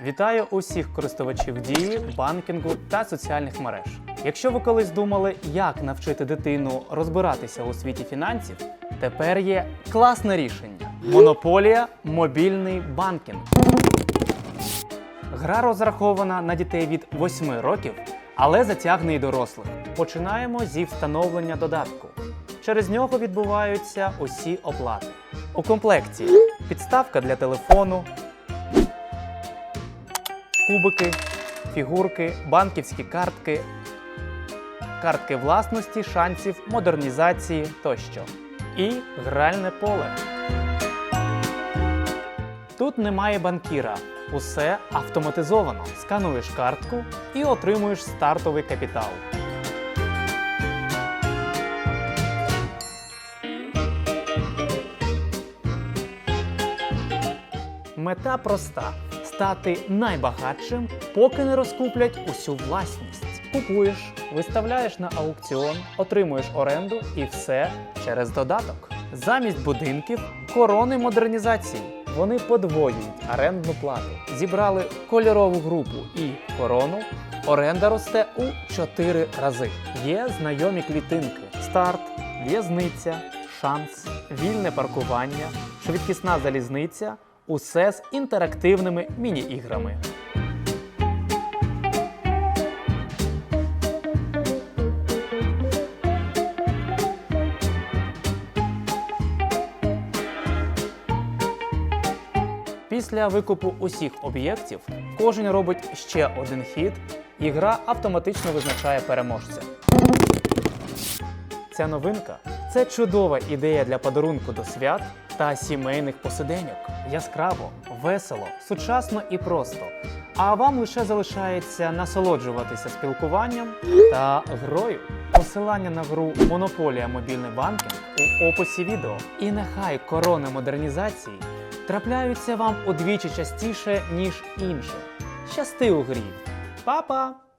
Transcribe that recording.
Вітаю усіх користувачів дії, банкінгу та соціальних мереж. Якщо ви колись думали, як навчити дитину розбиратися у світі фінансів, тепер є класне рішення: монополія мобільний банкінг. Гра розрахована на дітей від 8 років, але затягне і дорослих. Починаємо зі встановлення додатку. Через нього відбуваються усі оплати. У комплекті підставка для телефону, кубики, фігурки, банківські картки, картки власності, шансів, модернізації тощо. І гральне поле. Тут немає банкіра. Усе автоматизовано. Скануєш картку і отримуєш стартовий капітал. Мета проста: стати найбагатшим, поки не розкуплять усю власність. Купуєш, виставляєш на аукціон, отримуєш оренду і все через додаток. Замість будинків корони модернізації. Вони подвоюють орендну плату. Зібрали кольорову групу і корону. Оренда росте у 4 рази. Є знайомі клітинки: старт, в'язниця, шанс, вільне паркування, швидкісна залізниця. Усе з інтерактивними міні-іграми. Після викупу усіх об'єктів кожен робить ще один хід, і гра автоматично визначає переможця. Ця новинка це чудова ідея для подарунку до свят та сімейних посиденьок. Яскраво, весело, сучасно і просто. А вам лише залишається насолоджуватися спілкуванням та грою. Посилання на гру Монополія мобільний банкінг у описі відео. І нехай корони модернізації трапляються вам удвічі частіше, ніж іншим. Щасти у грі! Па-па!